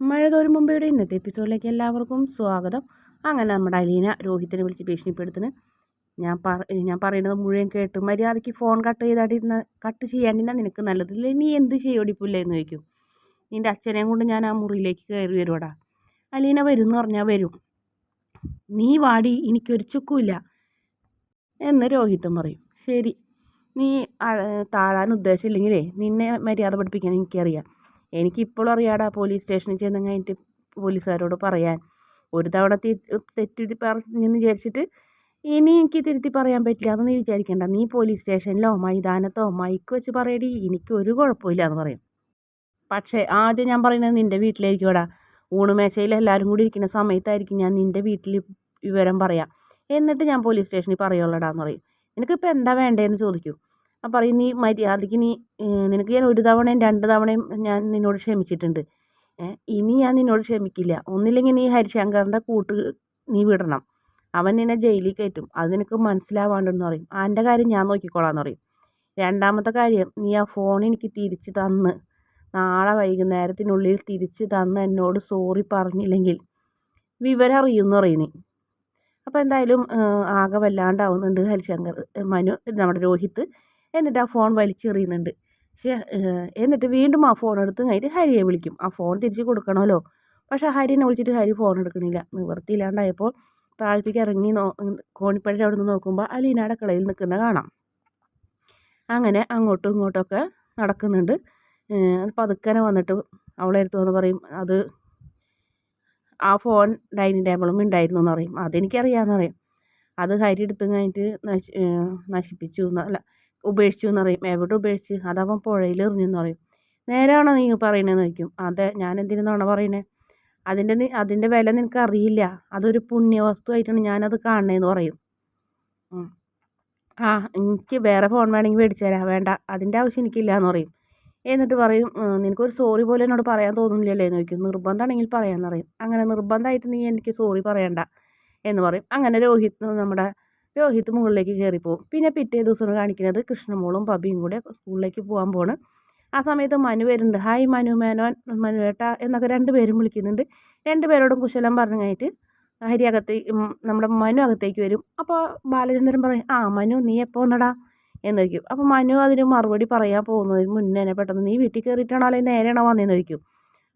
മഴ തോരും മുമ്പയുടെ ഇന്നത്തെ എപ്പിസോഡിലേക്ക് എല്ലാവർക്കും സ്വാഗതം. അങ്ങനെ നമ്മുടെ അലീന രോഹിത്തിനെ വിളിച്ച് ഭീഷണിപ്പെടുത്തുന്നു. ഞാൻ പറ ഞാൻ പറയുന്നത് മുഴുവൻ കേട്ട്. മര്യാദയ്ക്ക് ഫോൺ കട്ട് ചെയ്താടി കട്ട് ചെയ്യാണ്ടിരുന്നാൽ നിനക്ക് നല്ലതില്ല നീ എന്ത് ചെയ്യോടിപ്പില്ല എന്ന് ചോദിക്കും. നിന്റെ അച്ഛനെയും കൊണ്ട് ഞാൻ ആ മുറിയിലേക്ക് കയറി വരുവാടാ. അലീന വരും എന്ന് പറഞ്ഞാൽ വരും. നീ വാടി എനിക്കൊരു ചുക്കുമില്ല എന്ന് രോഹിത്തും പറയും. ശരി നീ താഴാൻ ഉദ്ദേശമില്ലെങ്കിലേ നിന്നെ മര്യാദ പഠിപ്പിക്കാൻ എനിക്കറിയാം. എനിക്കിപ്പോഴും അറിയാടാ പോലീസ് സ്റ്റേഷനിൽ ചെന്ന് കഴിഞ്ഞിട്ട് പോലീസുകാരോട് പറയാൻ. ഒരു തവണ തെറ്റുതി പറഞ്ഞെന്ന് വിചാരിച്ചിട്ട് ഇനി എനിക്ക് തിരുത്തി പറയാൻ പറ്റില്ല എന്ന് നീ വിചാരിക്കേണ്ട. നീ പോലീസ് സ്റ്റേഷനിലോ മൈതാനത്തോ മൈക്ക് വെച്ച് പറയടി. എനിക്ക് ഒരു കുഴപ്പമില്ല എന്ന് പറയും. പക്ഷേ ആദ്യം ഞാൻ പറയുന്നത് നിന്റെ വീട്ടിലായിരിക്കുമടാ ഊണുമേശയിൽ എല്ലാവരും കൂടി ഇരിക്കുന്ന സമയത്തായിരിക്കും ഞാൻ നിന്റെ വീട്ടിൽ വിവരം പറയാം. എന്നിട്ട് ഞാൻ പോലീസ് സ്റ്റേഷനിൽ പറയുള്ളടാന്ന് പറയും. നിനക്കിപ്പോൾ എന്താ വേണ്ടതെന്ന് ചോദിക്കും. അപ്പം പറയും നീ മര്യാദയ്ക്ക് നീ നിനക്ക് ഞാൻ ഒരു തവണയും രണ്ട് തവണയും ഞാൻ നിന്നോട് ക്ഷമിച്ചിട്ടുണ്ട്. ഇനി ഞാൻ നിന്നോട് ക്ഷമിക്കില്ല. ഒന്നില്ലെങ്കിൽ നീ ഹരിശങ്കറിന്റെ കൂട്ട് നീ വിടണം. അവൻ നിന്നെ ജയിലിൽ കയറ്റും. അത് നിനക്ക് മനസ്സിലാവാണ്ടെന്ന് പറയും. അവന്റെ കാര്യം ഞാൻ നോക്കിക്കോളാം എന്ന് പറയും. രണ്ടാമത്തെ കാര്യം നീ ആ ഫോൺ എനിക്ക് തിരിച്ച് തന്ന്. നാളെ വൈകുന്നേരത്തിനുള്ളിൽ തിരിച്ച് തന്ന് എന്നോട് സോറി പറഞ്ഞില്ലെങ്കിൽ വിവരം അറിയുമെന്ന് പറയുന്നേ അപ്പോൾ എന്തായാലും ആകെ വല്ലാണ്ടാവുന്നുണ്ട് ഹരിശങ്കർ മനു നമ്മുടെ രോഹിത്ത്. എന്നിട്ട് ആ ഫോൺ വലിച്ചെറിയുന്നുണ്ട് എന്നിട്ട് വീണ്ടും ആ ഫോൺ എടുത്ത് കഴിഞ്ഞിട്ട് ഹരിയെ വിളിക്കും. ആ ഫോൺ തിരിച്ച് കൊടുക്കണമല്ലോ. പക്ഷേ ഹരിനെ വിളിച്ചിട്ട് ഹരി ഫോൺ എടുക്കണില്ല. നിവൃത്തിയില്ലാണ്ടായപ്പോൾ താഴത്തേക്ക് ഇറങ്ങി നോ കോണിപ്പഴ അവിടെ നിന്ന് നോക്കുമ്പോൾ അലീന അടുക്കളയിൽ നിൽക്കുന്ന കാണാം. അങ്ങനെ അങ്ങോട്ടും ഇങ്ങോട്ടൊക്കെ നടക്കുന്നുണ്ട്. പതുക്കനെ വന്നിട്ട് അവളെ അടുത്ത് വന്ന് പറയും അത് ആ ഫോൺ ഡൈനിങ് ടേബിളും ഉണ്ടായിരുന്നു എന്ന് പറയും. അതെനിക്കറിയാമെന്ന് പറയും. അത് ഹരി എടുത്ത് കഴിഞ്ഞിട്ട് നശി നശിപ്പിച്ചു. അല്ല ഉപേക്ഷിച്ചു എന്ന് പറയും. എവിടെ ഉപേക്ഷിച്ച്? അതവൻ പുഴയിൽ എറിഞ്ഞു എന്ന് പറയും. നേരാണോ നീ പറയുന്നതെന്ന് ചോദിക്കും. അതെ ഞാൻ എന്തിനാണോ പറയുന്നത് അതിന്റെ അതിന്റെ വില നിനക്ക് അറിയില്ല അതൊരു പുണ്യവസ്തു ആയിട്ടാണ് ഞാനത് കാണണതെന്ന് പറയും. ആ എനിക്ക് വേറെ ഫോൺ വേണമെങ്കിൽ മേടിച്ചു തരാം വേണ്ട അതിന്റെ ആവശ്യം എനിക്കില്ല എന്ന് പറയും. എന്നിട്ട് പറയും നിനക്കൊരു സോറി പോലെ എന്നോട് പറയാൻ തോന്നുന്നില്ലല്ലേ? എന്ന് ചോദിക്കും. നിർബന്ധമാണെങ്കിൽ പറയാമെന്ന് പറയും. അങ്ങനെ നിർബന്ധമായിട്ട് നീ എനിക്ക് സോറി പറയണ്ട എന്ന് പറയും. അങ്ങനെ രോഹിത് നമ്മുടെ രോഹിത് മുകളിലേക്ക് കയറിപ്പോവും. പിന്നെ പിറ്റേ ദിവസം കാണിക്കുന്നത് കൃഷ്ണമോളും പബിയും കൂടെ സ്കൂളിലേക്ക് പോകാൻ പോണ്. ആ സമയത്ത് മനു വരുന്നുണ്ട്. ഹായ് മനു മേനോൻ മനുവേട്ട എന്നൊക്കെ രണ്ട് പേരും വിളിക്കുന്നുണ്ട്. രണ്ട് പേരോടും കുശലം പറഞ്ഞു കഴിഞ്ഞിട്ട് ഹരി അകത്ത് നമ്മുടെ മനു അകത്തേക്ക് വരും. അപ്പോൾ ബാലചന്ദ്രൻ പറയും ആ മനു നീ എപ്പോൾ വന്നടാ? എന്ന് ചോദിക്കും. അപ്പോൾ മനു അതിന് മറുപടി പറയാൻ പോകുന്നതിന് മുന്നേ പെട്ടെന്ന് നീ വീട്ടിൽ കയറിയിട്ടാണോ അല്ലെങ്കിൽ നേരെയാണോ വന്നതെന്ന് ചോദിക്കും.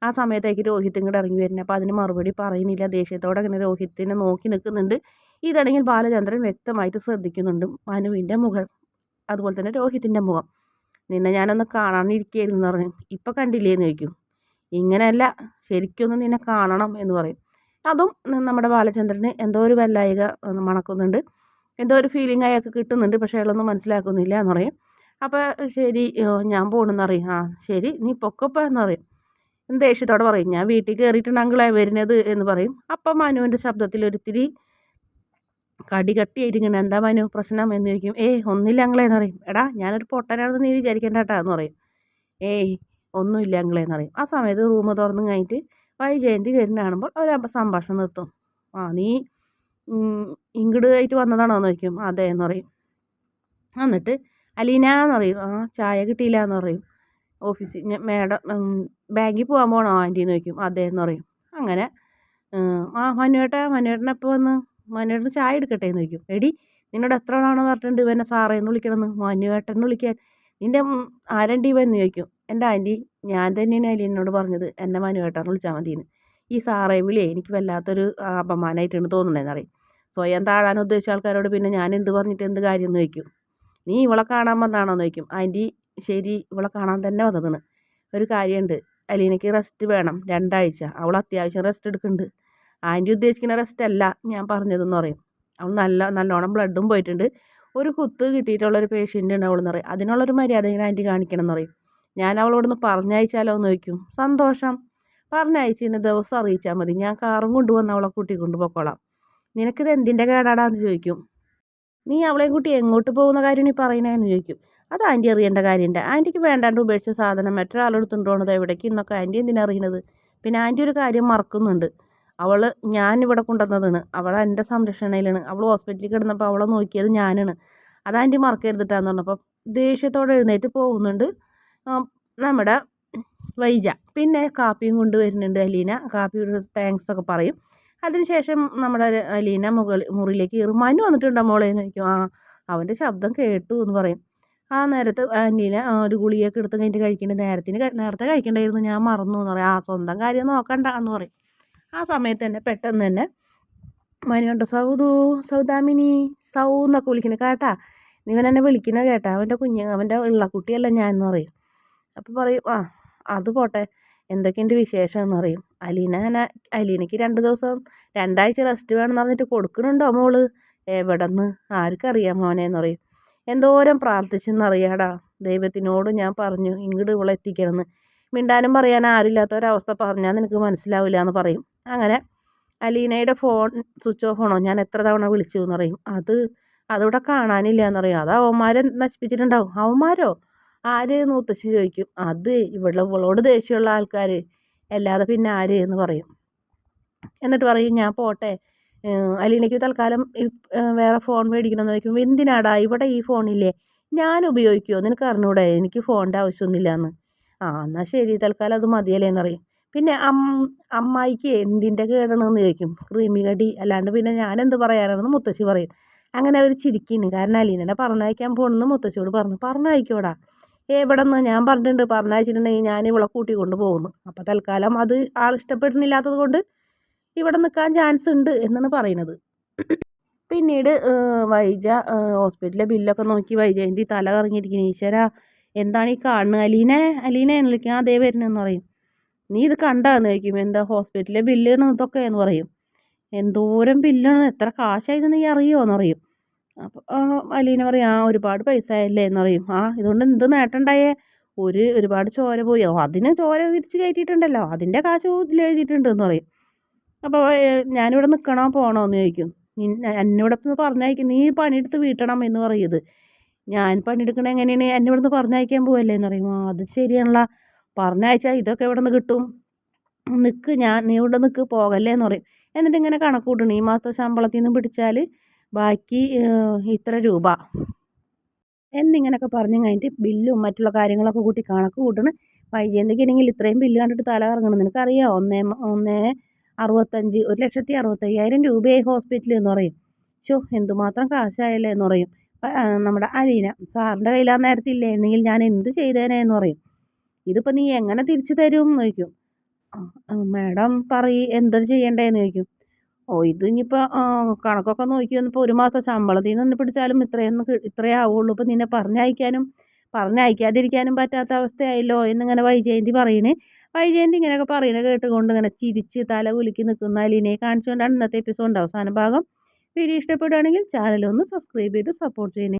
ആ സമയത്തേക്ക് രോഹിത്തും കൂടെ ഇറങ്ങി വരുന്നത് അപ്പോൾ അതിന് മറുപടി പറയുന്നില്ല. ദേഷ്യത്തോടെ അങ്ങനെ രോഹിത്തിനെ നോക്കി നിൽക്കുന്നുണ്ട്. ഇതാണെങ്കിൽ ബാലചന്ദ്രൻ വ്യക്തമായിട്ട് ശ്രദ്ധിക്കുന്നുണ്ട് മനുവിന്റെ മുഖം. അതുപോലെ തന്നെ രോഹിത്തിന്റെ മുഖം. നിന്നെ ഞാനൊന്ന് കാണാനിരിക്കുകയായിരുന്നു എന്ന് പറഞ്ഞു ഇപ്പം കണ്ടില്ലേ എന്ന് ചോദിക്കും. ഇങ്ങനെയല്ല ശരിക്കൊന്ന് നിന്നെ കാണണം എന്ന് പറയും. അതും നമ്മുടെ ബാലചന്ദ്രന് എന്തോ ഒരു വല്ലായിക മണക്കുന്നുണ്ട്. എന്തോ ഒരു ഫീലിംഗ് അയാൾക്ക് കിട്ടുന്നുണ്ട് പക്ഷേ അയാളൊന്നും മനസ്സിലാക്കുന്നില്ല എന്ന് പറയും. അപ്പോൾ ശരി ഞാൻ പോകണമെന്ന് പറയും. ആ ശരി നീ പൊക്കപ്പോ എന്ന് പറയും. ദേഷ്യത്തോടെ പറയും ഞാൻ വീട്ടിൽ കയറിയിട്ടുണ്ടെങ്കിൽ വരുന്നത്? എന്ന് പറയും. അപ്പം മനുവിന്റെ ശബ്ദത്തിൽ ഒരിത്തിരി കടി കട്ടിയായിരിക്കണം. എന്താ മനു പ്രശ്നം? എന്ന് ചോദിക്കും. ഏയ് ഒന്നുമില്ല അങ്ങളെന്ന് പറയും. എടാ ഞാനൊരു പൊട്ടനാണെന്ന് നീ വിചാരിക്കേണ്ട കേട്ടാ എന്ന് പറയും. ഏയ് ഒന്നുമില്ല അങ്ങളെന്ന് പറയും. ആ സമയത്ത് റൂം തുറന്നു കഴിഞ്ഞിട്ട് വൈജയന്തി കയറുന്ന കാണുമ്പോൾ അവർ സംഭാഷണം നിർത്തും. ആ നീ ഇങ്ങോട്ട് ആയിട്ട് വന്നതാണോ? എന്ന് ചോദിക്കും. അതെ എന്ന് പറയും. എന്നിട്ട് അലീന എന്ന് പറയും. ആ ചായ കിട്ടിയില്ല എന്ന് പറയും. ഓഫീസിൽ മാഡം ബാങ്കിൽ പോകാൻ പോകണോ ആന്റി എന്ന് ചോദിക്കും. അതെ എന്ന് പറയും. അങ്ങനെ ആ മനുവേട്ടാ മനുവേട്ടൻ എപ്പോൾ വന്ന്? മനുവേട്ടൻ ചായ എടുക്കട്ടെ എന്ന് ചോദിക്കും. എടി നിന്നോട് എത്ര തവണ പറഞ്ഞിട്ടുണ്ട് ഇവനെ സാറേന്ന് വിളിക്കണമെന്ന്? മനുവേട്ടൻ വിളിക്കാൻ. നിന്റെ ആരണ്ടി ഇവൻ എന്ന് ചോദിക്കും. എന്റെ ആന്റി ഞാൻ തന്നെയാണ് അലീനോട് പറഞ്ഞത്. എന്നെ മനുവേട്ടൻ വിളിച്ചാൽ മതിയെന്ന്. ഈ സാറേ വിളിയേ എനിക്ക് വല്ലാത്തൊരു അപമാനമായിട്ടാണ് തോന്നുന്നതെന്ന് അറിയും സ്വയം താഴാൻ ഉദ്ദേശിച്ച ആൾക്കാരോട് പിന്നെ ഞാൻ എന്ത് പറഞ്ഞിട്ട് എന്ത് കാര്യം എന്ന് ചോദിക്കും. നീ ഇവളെ കാണാൻ വന്നാണോ എന്ന് ചോദിക്കും. ആന്റി ശരി ഇവളെ കാണാൻ തന്നെ വന്നതാണ്. ഒരു കാര്യമുണ്ട് അലീനയ്ക്ക് റെസ്റ്റ് വേണം രണ്ടാഴ്ച. അവൾ അത്യാവശ്യം റെസ്റ്റ് എടുക്കുന്നുണ്ട്. ആന്റി ഉദ്ദേശിക്കുന്ന റെസ്റ്റ് അല്ല ഞാൻ പറഞ്ഞതെന്ന് പറയും. അവൾ നല്ല നല്ലോണം ബ്ലഡും പോയിട്ടുണ്ട്. ഒരു കുത്ത് കിട്ടിയിട്ടുള്ളൊരു ഉണ്ട് അവളെന്ന് പറയും. അതിനുള്ളൊരു മര്യാദ ഇങ്ങനെ ആന്റി കാണിക്കണം എന്ന് പറയും. ഞാൻ അവളോടൊന്ന് പറഞ്ഞയച്ചാലോ എന്ന് ചോദിക്കും. സന്തോഷം. പറഞ്ഞയച്ചിന് ദിവസം അറിയിച്ചാൽ മതി. ഞാൻ കാറും കൊണ്ടുവന്ന് അവളെ കൂട്ടി കൊണ്ടുപോയിക്കോളാം. നിനക്കിത് എന്തിന്റെ കേടാടാന്ന് ചോദിക്കും. നീ അവളെ കൂട്ടി എങ്ങോട്ട് പോകുന്ന കാര്യം നീ പറയണേന്ന് ചോദിക്കും. അത് ആന്റി അറിയേണ്ട കാര്യമുണ്ട് ആന്റിക്ക് വേണ്ടാണ്ട് ഉപേക്ഷിച്ച സാധനം മറ്റൊരാളെടുത്തുകൊണ്ട് പോകുന്നത് എവിടേക്ക് ഇന്നൊക്കെ ആന്റി എന്തിനാ അറിയണത്? പിന്നെ ആന്റി ഒരു കാര്യം മറക്കുന്നുണ്ട്. അവൾ ഞാൻ ഇവിടെ കൊണ്ടുവന്നതാണ്. അവൾ എന്റെ സംരക്ഷണയിലാണ്. അവൾ ഹോസ്പിറ്റലിൽ കിടന്നപ്പോൾ അവളെ നോക്കിയത് ഞാനാണ്. അത് ആന്റി മറക്കരുതിട്ടാന്ന് പറഞ്ഞപ്പോൾ ദേഷ്യത്തോടെ എഴുന്നേറ്റ് പോകുന്നുണ്ട് നമ്മുടെ വൈജ. പിന്നെ കാപ്പിയും കൊണ്ട് വരുന്നുണ്ട് അലീന. കാപ്പി താങ്ക്സ് ഒക്കെ പറയും. അതിനുശേഷം നമ്മുടെ അലീന മുകളിൽ മുറിയിലേക്ക് കയറും. മനു വന്നിട്ടുണ്ടോ മോളെ? ചോദിക്കും. ആ അവന്റെ ശബ്ദം കേട്ടു എന്ന് പറയും. ആ നേരത്ത് അലീന ഒരു ഗുളികയൊക്കെ എടുത്ത് കഴിഞ്ഞിട്ട് കഴിക്കേണ്ട നേരത്തിന് നേരത്തെ കഴിക്കേണ്ടായിരുന്നു. ഞാൻ മറന്നു എന്ന് പറയും. ആ സ്വന്തം കാര്യം നോക്കണ്ട എന്ന് പറയും. ആ സമയത്ത് തന്നെ പെട്ടെന്ന് തന്നെ മനുണ്ട് സൗദു സൗദാമിനി സൗ എന്നൊക്കെ വിളിക്കുന്നത് കേട്ടാ. ഇവൻ എന്നെ വിളിക്കുന്നത് കേട്ടാ. അവന്റെ കുഞ്ഞ് അവന്റെ ഉള്ള കുട്ടിയല്ല ഞാൻ എന്ന് പറയും. അപ്പോൾ പറയും ആ അത് പോട്ടെ. എന്തൊക്കെയുണ്ട് വിശേഷം എന്ന് പറയും. അലീന അങ്ങനെ അലീനയ്ക്ക് രണ്ട് ദിവസം രണ്ടാഴ്ച റെസ്റ്റ് വേണമെന്ന് പറഞ്ഞിട്ട് കൊടുക്കണുണ്ടോ മോൾ? എവിടെന്ന്? ആർക്കറിയാം മോനെ എന്ന് പറയും. എന്തോരം പ്രാർത്ഥിച്ചെന്നറിയാടാ. ദൈവത്തിനോട് ഞാൻ പറഞ്ഞു ഇങ്ങോട്ട് ഇവളെ എത്തിക്കണമെന്ന്. മിണ്ടാനും പറയാൻ ആരുമില്ലാത്തൊരവസ്ഥ പറഞ്ഞാൽ നിനക്ക് മനസ്സിലാവില്ല എന്ന് പറയും. അങ്ങനെ അലീനയുടെ ഫോൺ സ്വിച്ച് ഓഫ് ആണോ? ഞാൻ എത്ര തവണ വിളിച്ചു എന്ന് പറയും. അത് അതിവിടെ കാണാനില്ല എന്ന് പറയും. അത് അവന്മാരെ നശിപ്പിച്ചിട്ടുണ്ടാവും. അവന്മാരോ? ആര്? എന്ന് ചോദിക്കും. അത് ഇവിടെ ഇവളോട് ദേഷ്യമുള്ള ആൾക്കാർ അല്ലാതെ പിന്നെ ആര്? എന്ന് പറയും. എന്നിട്ട് പറയും ഞാൻ പോട്ടെ. അലീനയ്ക്ക് തൽക്കാലം വേറെ ഫോൺ മേടിക്കണമെന്ന് ചോദിക്കുമ്പോൾ എന്തിനാടാ ഇവിടെ ഈ ഫോണില്ലേ? ഞാൻ ഉപയോഗിക്കുമോ നിനക്ക് അറിഞ്ഞൂടെ? എനിക്ക് ഫോണിന്റെ ആവശ്യമൊന്നുമില്ല എന്ന് ആ എന്നാൽ ശരി. തൽക്കാലം അത് മതിയല്ലേ എന്നറിയും പിന്നെ അം അമ്മായിക്ക് എന്തിന്റെ കേടണമെന്ന് ചോദിക്കും. ക്രീമി കടി അല്ലാണ്ട് പിന്നെ ഞാൻ എന്ത് പറയാനാണെന്ന് മുത്തശ്ശി പറയും. അങ്ങനെ അവർ ചിരിക്കുന്നു കാരണം അലീനനെ പറഞ്ഞയക്കാൻ പോകണമെന്ന് മുത്തശ്ശിയോട് പറഞ്ഞു. പറഞ്ഞയക്കോടാ. എവിടെ നിന്ന് ഞാൻ പറഞ്ഞിട്ടുണ്ട്. പറഞ്ഞയച്ചിട്ടുണ്ടെങ്കിൽ ഞാൻ ഇവളെ കൂട്ടി കൊണ്ട് പോകുന്നു. അപ്പോൾ തൽക്കാലം അത് ആൾ ഇഷ്ടപ്പെടുന്നില്ലാത്തത് കൊണ്ട് ഇവിടെ നിൽക്കാൻ ചാൻസ് ഉണ്ട് എന്നാണ് പറയുന്നത്. പിന്നീട് വൈജ ഹോസ്പിറ്റലിലെ ബില്ലൊക്കെ നോക്കി വൈജയന്തി തല കറങ്ങിയിരിക്കുന്നു ഈശ്വര എന്താണ് ഈ കാണുന്നത് അലീനെ അലീനെ എന്ന് വിളിക്കുക അതേ വരുന്നതെന്ന് പറയും. നീ ഇത് കണ്ടാന്ന് ചോദിക്കും എന്താ ഹോസ്പിറ്റലിലെ ബില്ലാണ് ഇതൊക്കെ? എന്ന് പറയും. എന്തോരം ബില്ലാണ് എത്ര കാശായത് നീ അറിയുമോ എന്ന് പറയും അപ്പോൾ അലീന പറയും ആ ഒരുപാട് പൈസ ആയല്ലേ? എന്ന് പറയും. ആ ഇതുകൊണ്ട് എന്ത് നേട്ടമുണ്ടായേ ഒരു ഒരുപാട് ചോര പോയി. അതിന് ചോര തിരിച്ച് കയറ്റിയിട്ടുണ്ടല്ലോ. അതിന്റെ കാശ് എഴുതിയിട്ടുണ്ട് എന്ന് പറയും. അപ്പോൾ ഞാനിവിടെ നിൽക്കണോ പോകണോ എന്ന് ചോദിക്കും എന്നോട് പറഞ്ഞയക്കും നീ പണിയെടുത്ത് വീട്ടണം എന്ന് പറയുന്നത് ഞാൻ പണിയെടുക്കണ എങ്ങനെയാണ്? എന്നെ ഇവിടുന്ന് പറഞ്ഞയക്കാൻ പോവല്ലേ എന്ന് പറയും. അത് ശരിയാണല്ല. പറഞ്ഞയച്ചാൽ ഇതൊക്കെ ഇവിടെ നിന്ന് കിട്ടും? നിൽക്ക് ഞാൻ നീ ഇവിടെ നിൽക്ക് പോകല്ലേ എന്ന് പറയും. എന്നിട്ട് ഇങ്ങനെ കണക്ക് കൂട്ടണം. ഈ മാസത്തെ ശമ്പളത്തിൽ നിന്ന് പിടിച്ചാൽ ബാക്കി ഇത്ര രൂപ. എന്നിങ്ങനെയൊക്കെ പറഞ്ഞ് കഴിഞ്ഞിട്ട് ബില്ലും മറ്റുള്ള കാര്യങ്ങളൊക്കെ കൂട്ടി കണക്ക് കൂട്ടണം. വൈജയന്തിക്കാണെങ്കിൽ ഇത്രയും ബില്ല് കണ്ടിട്ട് തല കറങ്ങണം. നിനക്കറിയാം ഒന്നേ ഒന്നേ അറുപത്തഞ്ച് ഒരു ലക്ഷത്തി അറുപത്തയ്യായിരം രൂപയായി ഹോസ്പിറ്റലിൽ എന്ന് പറയും. ഷോ എന്തുമാത്രം കാശായല്ലേ എന്ന് പറയും. നമ്മുടെ അലീന സാറിന്റെ കയ്യിൽ ആ നേരത്തെ ഇല്ലായിരുന്നെങ്കിൽ ഞാൻ എന്ത് ചെയ്തേനെ എന്ന് പറയും. ഇതിപ്പോൾ നീ എങ്ങനെ തിരിച്ചു തരും എന്ന് ചോദിക്കും. മാഡം പറയും എന്ത് ചെയ്യണ്ടേന്ന് ചോദിക്കും. ഓ ഇത് ഇനിയിപ്പോൾ കണക്കൊക്കെ നോക്കി വന്നപ്പോൾ ഒരു മാസം ശമ്പളത്തിൽ നിന്ന് പിടിച്ചാലും ഇത്രയൊന്നും ഇത്രയേ ആവുള്ളൂ. ഇപ്പം നിന്നെ പറഞ്ഞയക്കാനും പറഞ്ഞയക്കാതിരിക്കാനും പറ്റാത്ത അവസ്ഥയായല്ലോ എന്നിങ്ങനെ വൈജയന്തി പറയണേ. വൈജയന്തി ഇങ്ങനെയൊക്കെ പറയുന്നത് കേട്ടുകൊണ്ട് ഇങ്ങനെ ചിരിച്ച് തല കുലുക്കി നിൽക്കുന്ന അലീനയെ കാണിച്ചുകൊണ്ടാണ് ഇന്നത്തെ എപ്പിസോഡിന്റെ അവസാന ഭാഗം. വീഡിയോ ഇഷ്ടപ്പെടുകയാണെങ്കിൽ ചാനൽ ഒന്ന് സബ്സ്ക്രൈബ് ചെയ്ത് സപ്പോർട്ട് ചെയ്യണേ.